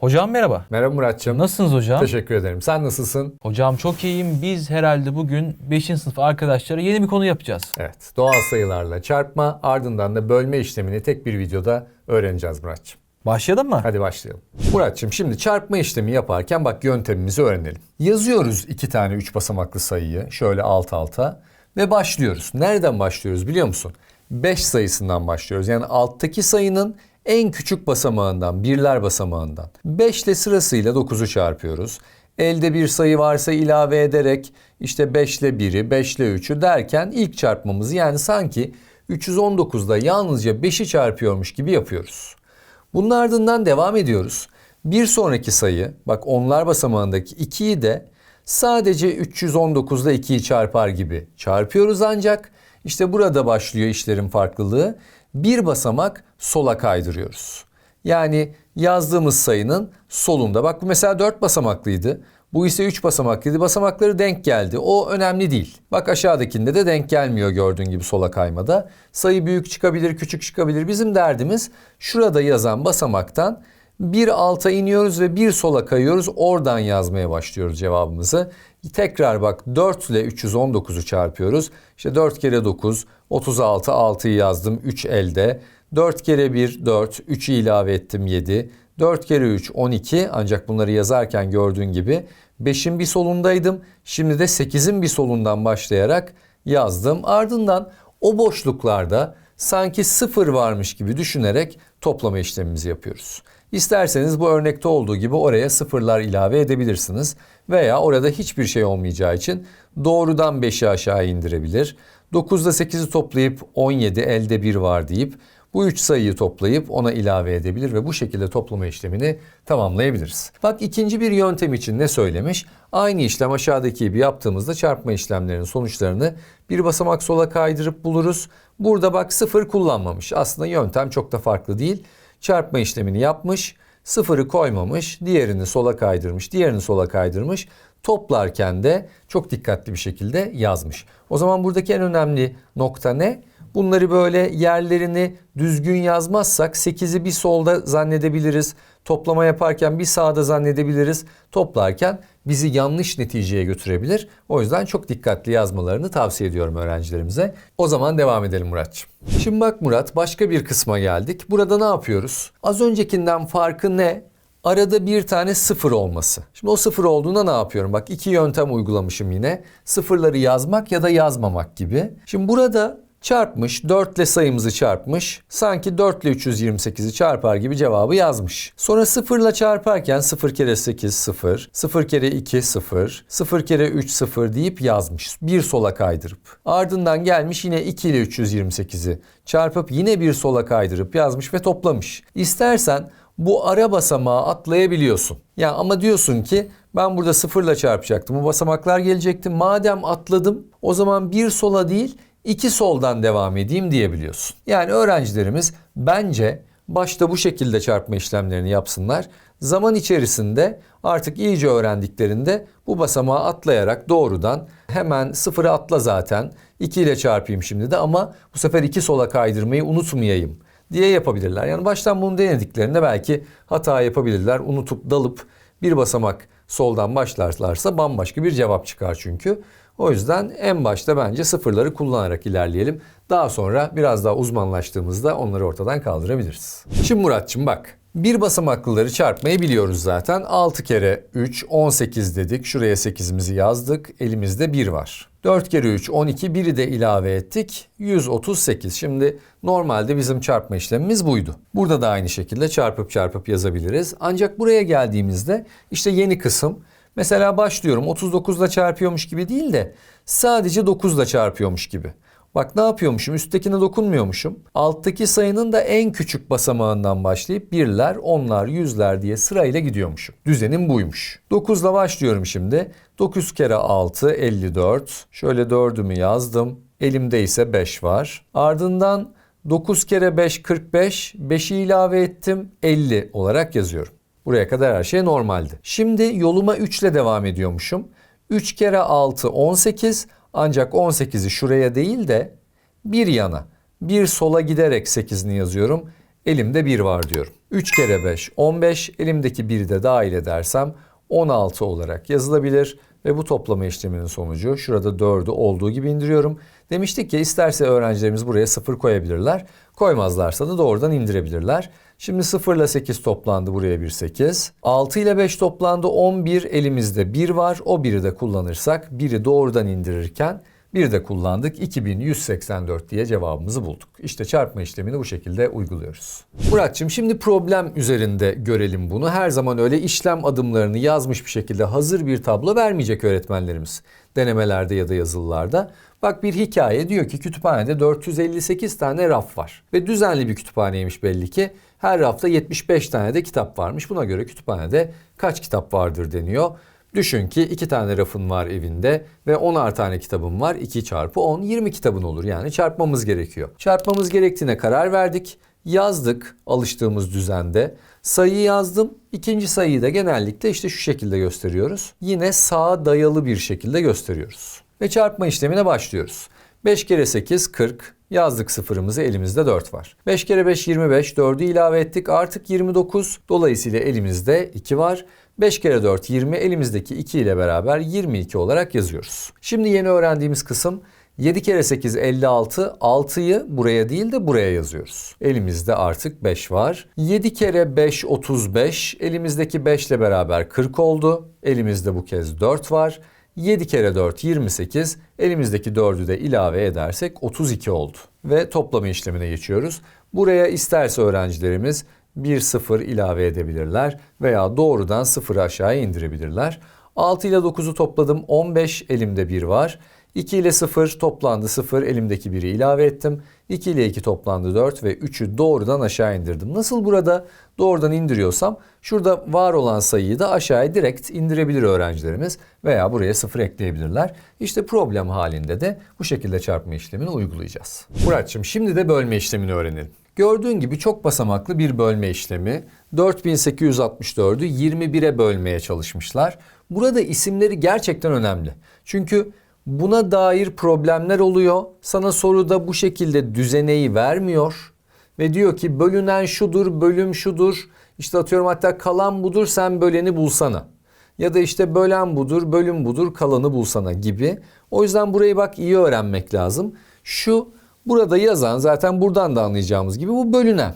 Hocam merhaba. Merhaba Muratçım. Nasılsınız hocam? Teşekkür ederim. Sen nasılsın? Hocam çok iyiyim. Biz herhalde bugün 5. sınıf arkadaşlara yeni bir konu yapacağız. Evet. Doğal sayılarla çarpma ardından da bölme işlemini tek bir videoda öğreneceğiz Muratçım. Başlayalım mı? Hadi başlayalım. Muratçım şimdi çarpma işlemi yaparken bak yöntemimizi öğrenelim. Yazıyoruz iki tane üç basamaklı sayıyı şöyle alt alta ve başlıyoruz. Nereden başlıyoruz biliyor musun? 5 sayısından başlıyoruz. Yani alttaki sayının en küçük basamağından, birler basamağından. 5 ile sırasıyla 9'u çarpıyoruz. Elde bir sayı varsa ilave ederek işte 5 ile 1'i, 5 ile 3'ü derken ilk çarpmamızı yani sanki 319'da yalnızca 5'i çarpıyormuş gibi yapıyoruz. Bunun ardından devam ediyoruz. Bir sonraki sayı, bak onlar basamağındaki 2'yi de sadece 319'da 2'yi çarpar gibi çarpıyoruz ancak işte burada başlıyor işlerin farklılığı. Bir basamak sola kaydırıyoruz. Yani yazdığımız sayının solunda. Bak bu mesela 4 basamaklıydı. Bu ise 3 basamaklıydı. Basamakları denk geldi. O önemli değil. Bak aşağıdakinde de denk gelmiyor gördüğün gibi sola kaymada. Sayı büyük çıkabilir, küçük çıkabilir. Bizim derdimiz şurada yazan basamaktan bir alta iniyoruz ve bir sola kayıyoruz. Oradan yazmaya başlıyoruz cevabımızı. Tekrar bak 4 ile 319'u çarpıyoruz. İşte 4 kere 9, 36, 6'yı yazdım 3 elde. 4 kere 1, 4, 3'ü ilave ettim 7. 4 kere 3, 12 ancak bunları yazarken gördüğün gibi 5'in bir solundaydım. Şimdi de 8'in bir solundan başlayarak yazdım. Ardından o boşluklarda sanki sıfır varmış gibi düşünerek toplama işlemimizi yapıyoruz. İsterseniz bu örnekte olduğu gibi oraya sıfırlar ilave edebilirsiniz veya orada hiçbir şey olmayacağı için doğrudan 5'i aşağı indirebilir. 9'da 8'i toplayıp 17 elde 1 var deyip bu üç sayıyı toplayıp ona ilave edebilir ve bu şekilde toplama işlemini tamamlayabiliriz. Bak ikinci bir yöntem için ne söylemiş? Aynı işlem aşağıdaki gibi yaptığımızda çarpma işlemlerinin sonuçlarını bir basamak sola kaydırıp buluruz. Burada bak sıfır kullanmamış. Aslında yöntem çok da farklı değil. Çarpma işlemini yapmış, sıfırı koymamış, diğerini sola kaydırmış, diğerini sola kaydırmış. Toplarken de çok dikkatli bir şekilde yazmış. O zaman buradaki en önemli nokta ne? Bunları böyle yerlerini düzgün yazmazsak 8'i bir solda zannedebiliriz. Toplama yaparken bir sağda zannedebiliriz. Toplarken bizi yanlış neticeye götürebilir. O yüzden çok dikkatli yazmalarını tavsiye ediyorum öğrencilerimize. O zaman devam edelim Muratçım. Şimdi bak Murat başka bir kısma geldik. Burada ne yapıyoruz? Az öncekinden farkı ne? Arada bir tane sıfır olması. Şimdi o sıfır olduğunda ne yapıyorum? Bak iki yöntem uygulamışım yine. Sıfırları yazmak ya da yazmamak gibi. Şimdi burada çarpmış, 4 ile sayımızı çarpmış. Sanki 4 ile 328'i çarpar gibi cevabı yazmış. Sonra 0 ile çarparken 0 kere 8 0, 0 kere 2 0, 0 kere 3 0 deyip yazmış. Bir sola kaydırıp. Ardından gelmiş yine 2 ile 328'i çarpıp yine bir sola kaydırıp yazmış ve toplamış. İstersen bu ara basamağı atlayabiliyorsun. Ya ama diyorsun ki ben burada sıfırla çarpacaktım. Bu basamaklar gelecekti. Madem atladım o zaman bir sola değil iki soldan devam edeyim diyebiliyorsun. Yani öğrencilerimiz bence başta bu şekilde çarpma işlemlerini yapsınlar. Zaman içerisinde artık iyice öğrendiklerinde bu basamağı atlayarak doğrudan hemen sıfırı atla zaten. 2 ile çarpayım şimdi de ama bu sefer iki sola kaydırmayı unutmayayım diye yapabilirler. Yani baştan bunu denediklerinde belki hata yapabilirler. Unutup dalıp bir basamak soldan başlarlarsa bambaşka bir cevap çıkar çünkü. O yüzden en başta bence sıfırları kullanarak ilerleyelim. Daha sonra biraz daha uzmanlaştığımızda onları ortadan kaldırabiliriz. Şimdi Muratçım bak. Bir basamaklıları çarpmayı biliyoruz zaten. 6 kere 3 18 dedik. Şuraya 8'imizi yazdık. Elimizde 1 var. 4 kere 3 12 1'i de ilave ettik. 138. Şimdi normalde bizim çarpma işlemimiz buydu. Burada da aynı şekilde çarpıp çarpıp yazabiliriz. Ancak buraya geldiğimizde işte yeni kısım Mesela başlıyorum 39 ile çarpıyormuş gibi değil de sadece 9 ile çarpıyormuş gibi. Bak ne yapıyormuşum? Üsttekine dokunmuyormuşum. Alttaki sayının da en küçük basamağından başlayıp birler, onlar, yüzler diye sırayla gidiyormuşum. Düzenim buymuş. 9 ile başlıyorum şimdi. 9 kere 6 54. Şöyle 4'ümü yazdım. Elimde ise 5 var. Ardından 9 kere 5 45. 5'i ilave ettim. 50 olarak yazıyorum. Buraya kadar her şey normaldi. Şimdi yoluma 3 ile devam ediyormuşum. 3 kere 6 18 ancak 18'i şuraya değil de bir yana bir sola giderek 8'ini yazıyorum. Elimde 1 var diyorum. 3 kere 5 15. Elimdeki 1'i de dahil edersem 16 olarak yazılabilir. Ve bu toplama işleminin sonucu şurada 4'ü olduğu gibi indiriyorum. Demiştik ya isterse öğrencilerimiz buraya 0 koyabilirler. Koymazlarsa da doğrudan indirebilirler. Şimdi 0 ile 8 toplandı buraya bir 8. 6 ile 5 toplandı 11 elimizde 1 var. O 1'i de kullanırsak 1'i doğrudan indirirken bir de kullandık 2184 diye cevabımızı bulduk. İşte çarpma işlemini bu şekilde uyguluyoruz. Muratçım şimdi problem üzerinde görelim bunu. Her zaman öyle işlem adımlarını yazmış bir şekilde hazır bir tablo vermeyecek öğretmenlerimiz. Denemelerde ya da yazılılarda. Bak bir hikaye diyor ki kütüphanede 458 tane raf var. Ve düzenli bir kütüphaneymiş belli ki. Her rafta 75 tane de kitap varmış. Buna göre kütüphanede kaç kitap vardır deniyor. Düşün ki iki tane rafın var evinde ve 10'ar tane kitabın var. 2 çarpı 10 20 kitabın olur. Yani çarpmamız gerekiyor. Çarpmamız gerektiğine karar verdik. Yazdık alıştığımız düzende. Sayıyı yazdım. İkinci sayıyı da genellikle işte şu şekilde gösteriyoruz. Yine sağa dayalı bir şekilde gösteriyoruz. Ve çarpma işlemine başlıyoruz. 5 kere 8 40. Yazdık sıfırımızı elimizde 4 var. 5 kere 5 25 4'ü ilave ettik artık 29. Dolayısıyla elimizde 2 var. 5 kere 4 20 elimizdeki 2 ile beraber 22 olarak yazıyoruz. Şimdi yeni öğrendiğimiz kısım 7 kere 8 56 6'yı buraya değil de buraya yazıyoruz. Elimizde artık 5 var. 7 kere 5 35 elimizdeki 5 ile beraber 40 oldu. Elimizde bu kez 4 var. 7 kere 4 28 elimizdeki 4'ü de ilave edersek 32 oldu. Ve toplama işlemine geçiyoruz. Buraya isterse öğrencilerimiz bir sıfır ilave edebilirler veya doğrudan sıfırı aşağıya indirebilirler. 6 ile 9'u topladım 15 elimde 1 var. 2 ile 0 toplandı 0 elimdeki 1'i ilave ettim. 2 ile 2 toplandı 4 ve 3'ü doğrudan aşağı indirdim. Nasıl burada doğrudan indiriyorsam şurada var olan sayıyı da aşağıya direkt indirebilir öğrencilerimiz veya buraya 0 ekleyebilirler. İşte problem halinde de bu şekilde çarpma işlemini uygulayacağız. Muratçım şimdi de bölme işlemini öğrenelim. Gördüğün gibi çok basamaklı bir bölme işlemi. 4864'ü 21'e bölmeye çalışmışlar. Burada isimleri gerçekten önemli. Çünkü buna dair problemler oluyor. Sana soruda bu şekilde düzeneyi vermiyor. Ve diyor ki bölünen şudur, bölüm şudur. İşte atıyorum hatta kalan budur sen böleni bulsana. Ya da işte bölen budur, bölüm budur, kalanı bulsana gibi. O yüzden burayı bak iyi öğrenmek lazım. Şu burada yazan zaten buradan da anlayacağımız gibi bu bölünen.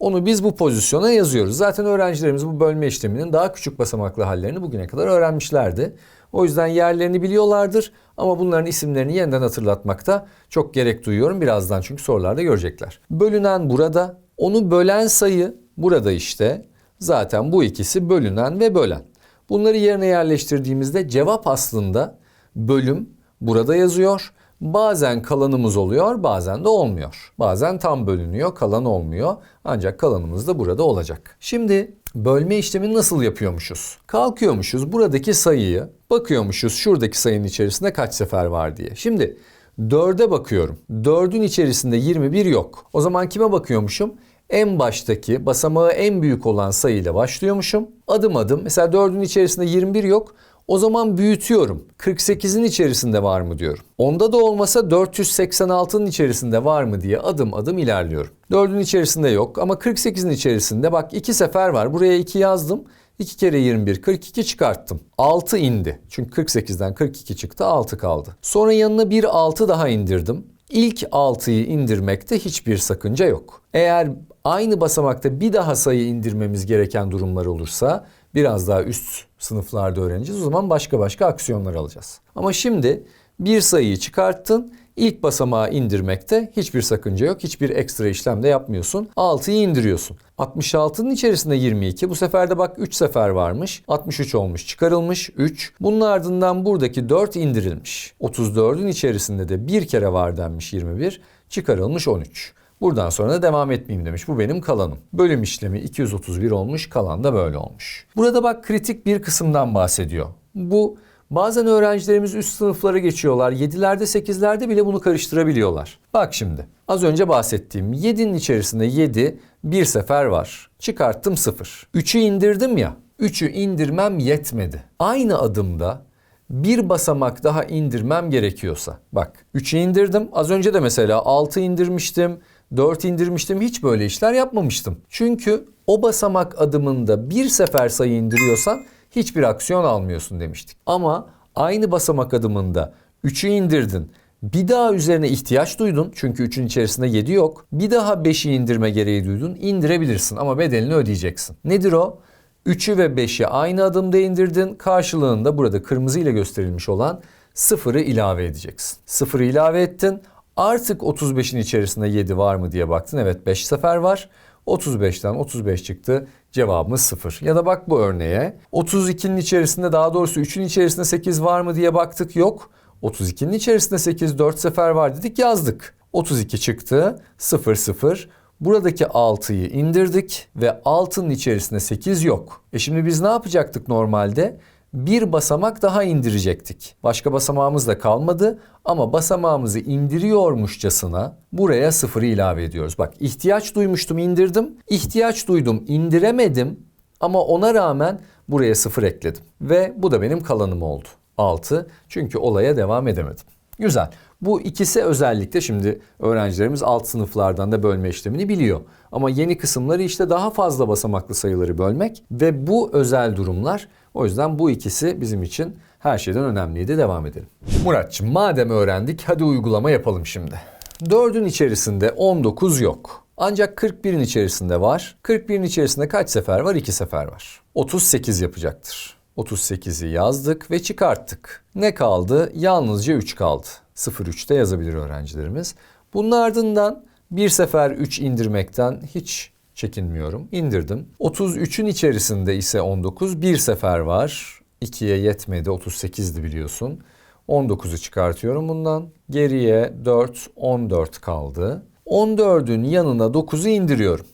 Onu biz bu pozisyona yazıyoruz. Zaten öğrencilerimiz bu bölme işleminin daha küçük basamaklı hallerini bugüne kadar öğrenmişlerdi. O yüzden yerlerini biliyorlardır ama bunların isimlerini yeniden hatırlatmakta çok gerek duyuyorum birazdan çünkü sorularda görecekler. Bölünen burada, onu bölen sayı burada işte. Zaten bu ikisi bölünen ve bölen. Bunları yerine yerleştirdiğimizde cevap aslında bölüm burada yazıyor. Bazen kalanımız oluyor, bazen de olmuyor. Bazen tam bölünüyor, kalan olmuyor. Ancak kalanımız da burada olacak. Şimdi bölme işlemini nasıl yapıyormuşuz? Kalkıyormuşuz buradaki sayıyı, bakıyormuşuz şuradaki sayının içerisinde kaç sefer var diye. Şimdi 4'e bakıyorum. 4'ün içerisinde 21 yok. O zaman kime bakıyormuşum? En baştaki basamağı en büyük olan sayıyla başlıyormuşum. Adım adım mesela 4'ün içerisinde 21 yok. O zaman büyütüyorum. 48'in içerisinde var mı diyorum. Onda da olmasa 486'nın içerisinde var mı diye adım adım ilerliyorum. 4'ün içerisinde yok ama 48'in içerisinde bak 2 sefer var. Buraya 2 yazdım. 2 kere 21 42 çıkarttım. 6 indi. Çünkü 48'den 42 çıktı 6 kaldı. Sonra yanına bir 6 daha indirdim. İlk 6'yı indirmekte hiçbir sakınca yok. Eğer aynı basamakta bir daha sayı indirmemiz gereken durumlar olursa biraz daha üst sınıflarda öğreneceğiz. O zaman başka başka aksiyonlar alacağız. Ama şimdi bir sayıyı çıkarttın. İlk basamağı indirmekte hiçbir sakınca yok. Hiçbir ekstra işlem de yapmıyorsun. 6'yı indiriyorsun. 66'nın içerisinde 22. Bu sefer de bak 3 sefer varmış. 63 olmuş çıkarılmış 3. Bunun ardından buradaki 4 indirilmiş. 34'ün içerisinde de bir kere var denmiş 21. Çıkarılmış 13. Buradan sonra da devam etmeyeyim demiş. Bu benim kalanım. Bölüm işlemi 231 olmuş. Kalan da böyle olmuş. Burada bak kritik bir kısımdan bahsediyor. Bu bazen öğrencilerimiz üst sınıflara geçiyorlar. 7'lerde 8'lerde bile bunu karıştırabiliyorlar. Bak şimdi az önce bahsettiğim 7'nin içerisinde 7 bir sefer var. Çıkarttım 0. 3'ü indirdim ya. 3'ü indirmem yetmedi. Aynı adımda bir basamak daha indirmem gerekiyorsa. Bak 3'ü indirdim. Az önce de mesela 6 indirmiştim. 4 indirmiştim. Hiç böyle işler yapmamıştım. Çünkü o basamak adımında bir sefer sayı indiriyorsan hiçbir aksiyon almıyorsun demiştik. Ama aynı basamak adımında 3'ü indirdin. Bir daha üzerine ihtiyaç duydun çünkü 3'ün içerisinde 7 yok. Bir daha 5'i indirme gereği duydun. indirebilirsin ama bedelini ödeyeceksin. Nedir o? 3'ü ve 5'i aynı adımda indirdin. Karşılığında burada kırmızı ile gösterilmiş olan 0'ı ilave edeceksin. 0'ı ilave ettin. Artık 35'in içerisinde 7 var mı diye baktın. Evet 5 sefer var. 35'ten 35 çıktı. Cevabımız 0. Ya da bak bu örneğe. 32'nin içerisinde daha doğrusu 3'ün içerisinde 8 var mı diye baktık. Yok. 32'nin içerisinde 8 4 sefer var dedik yazdık. 32 çıktı. 0 0. Buradaki 6'yı indirdik ve 6'nın içerisinde 8 yok. E şimdi biz ne yapacaktık normalde? Bir basamak daha indirecektik. Başka basamağımız da kalmadı ama basamağımızı indiriyormuşçasına buraya 0'ı ilave ediyoruz. Bak ihtiyaç duymuştum indirdim. İhtiyaç duydum indiremedim ama ona rağmen buraya 0 ekledim. Ve bu da benim kalanım oldu. 6 çünkü olaya devam edemedim. Güzel. Bu ikisi özellikle şimdi öğrencilerimiz alt sınıflardan da bölme işlemini biliyor. Ama yeni kısımları işte daha fazla basamaklı sayıları bölmek ve bu özel durumlar. O yüzden bu ikisi bizim için her şeyden önemliydi. Devam edelim. Muratçım madem öğrendik hadi uygulama yapalım şimdi. 4'ün içerisinde 19 yok. Ancak 41'in içerisinde var. 41'in içerisinde kaç sefer var? 2 sefer var. 38 yapacaktır. 38'i yazdık ve çıkarttık. Ne kaldı? Yalnızca 3 kaldı. 0-3'te yazabilir öğrencilerimiz. Bunun ardından bir sefer 3 indirmekten hiç çekinmiyorum. İndirdim. 33'ün içerisinde ise 19 bir sefer var. 2'ye yetmedi 38'di biliyorsun. 19'u çıkartıyorum bundan. Geriye 4, 14 kaldı. 14'ün yanına 9'u indiriyorum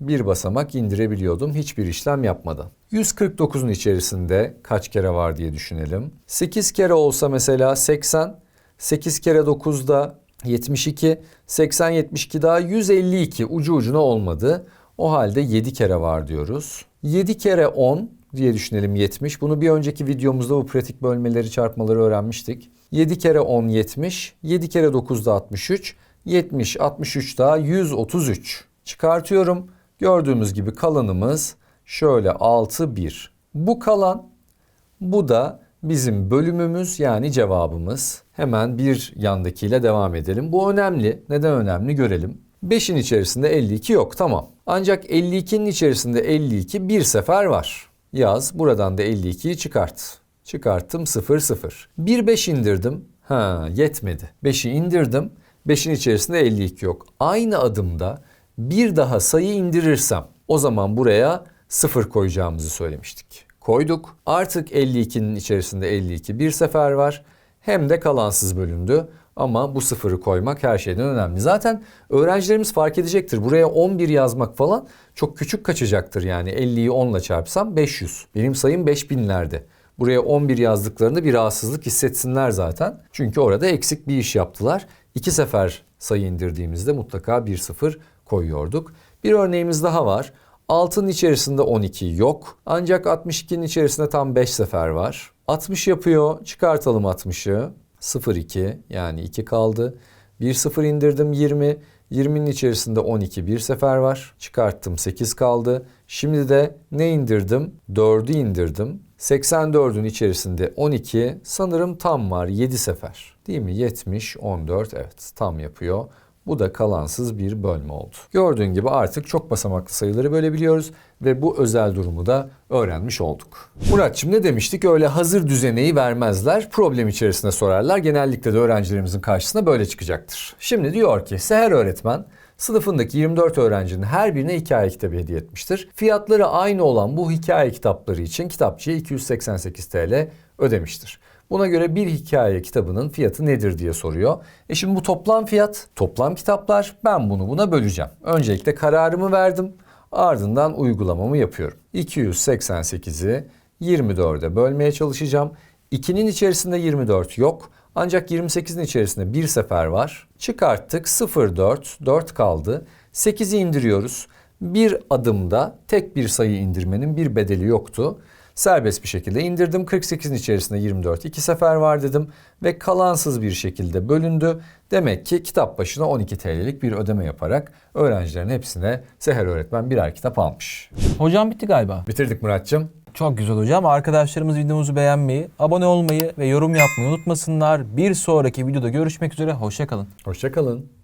bir basamak indirebiliyordum hiçbir işlem yapmadan. 149'un içerisinde kaç kere var diye düşünelim. 8 kere olsa mesela 80, 8 kere 9'da 72, 80 72 daha 152 ucu ucuna olmadı. O halde 7 kere var diyoruz. 7 kere 10 diye düşünelim 70. Bunu bir önceki videomuzda bu pratik bölmeleri çarpmaları öğrenmiştik. 7 kere 10 70, 7 kere 9 da 63, 70 63 daha 133. Çıkartıyorum. Gördüğümüz gibi kalanımız şöyle 6 1. Bu kalan bu da bizim bölümümüz yani cevabımız. Hemen bir yandakiyle devam edelim. Bu önemli. Neden önemli görelim. 5'in içerisinde 52 yok tamam. Ancak 52'nin içerisinde 52 bir sefer var. Yaz buradan da 52'yi çıkart. Çıkarttım 0 0. Bir 5 indirdim. Ha yetmedi. 5'i indirdim. 5'in içerisinde 52 yok. Aynı adımda bir daha sayı indirirsem o zaman buraya 0 koyacağımızı söylemiştik. Koyduk. Artık 52'nin içerisinde 52 bir sefer var. Hem de kalansız bölündü. Ama bu sıfırı koymak her şeyden önemli. Zaten öğrencilerimiz fark edecektir. Buraya 11 yazmak falan çok küçük kaçacaktır. Yani 50'yi 10 ile çarpsam 500. Benim sayım 5000'lerde. Buraya 11 yazdıklarında bir rahatsızlık hissetsinler zaten. Çünkü orada eksik bir iş yaptılar. İki sefer sayı indirdiğimizde mutlaka bir sıfır koyuyorduk. Bir örneğimiz daha var. 6'nın içerisinde 12 yok. Ancak 62'nin içerisinde tam 5 sefer var. 60 yapıyor. Çıkartalım 60'ı. 0 2 yani 2 kaldı. 1 0 indirdim 20. 20'nin içerisinde 12 bir sefer var. Çıkarttım 8 kaldı. Şimdi de ne indirdim? 4'ü indirdim. 84'ün içerisinde 12 sanırım tam var 7 sefer. Değil mi? 70, 14 evet tam yapıyor. Bu da kalansız bir bölme oldu. Gördüğün gibi artık çok basamaklı sayıları bölebiliyoruz ve bu özel durumu da öğrenmiş olduk. Muratçım ne demiştik? Öyle hazır düzeneyi vermezler. Problem içerisinde sorarlar. Genellikle de öğrencilerimizin karşısına böyle çıkacaktır. Şimdi diyor ki Seher öğretmen sınıfındaki 24 öğrencinin her birine hikaye kitabı hediye etmiştir. Fiyatları aynı olan bu hikaye kitapları için kitapçıya 288 TL ödemiştir. Buna göre bir hikaye kitabının fiyatı nedir diye soruyor. E şimdi bu toplam fiyat, toplam kitaplar ben bunu buna böleceğim. Öncelikle kararımı verdim. Ardından uygulamamı yapıyorum. 288'i 24'e bölmeye çalışacağım. 2'nin içerisinde 24 yok. Ancak 28'in içerisinde bir sefer var. Çıkarttık 0 4, 4 kaldı. 8'i indiriyoruz. Bir adımda tek bir sayı indirmenin bir bedeli yoktu. Serbest bir şekilde indirdim. 48'in içerisinde 24 iki sefer var dedim ve kalansız bir şekilde bölündü. Demek ki kitap başına 12 TL'lik bir ödeme yaparak öğrencilerin hepsine Seher öğretmen birer kitap almış. Hocam bitti galiba. Bitirdik Muratçım. Çok güzel hocam. Arkadaşlarımız videomuzu beğenmeyi, abone olmayı ve yorum yapmayı unutmasınlar. Bir sonraki videoda görüşmek üzere. Hoşçakalın. Hoşçakalın.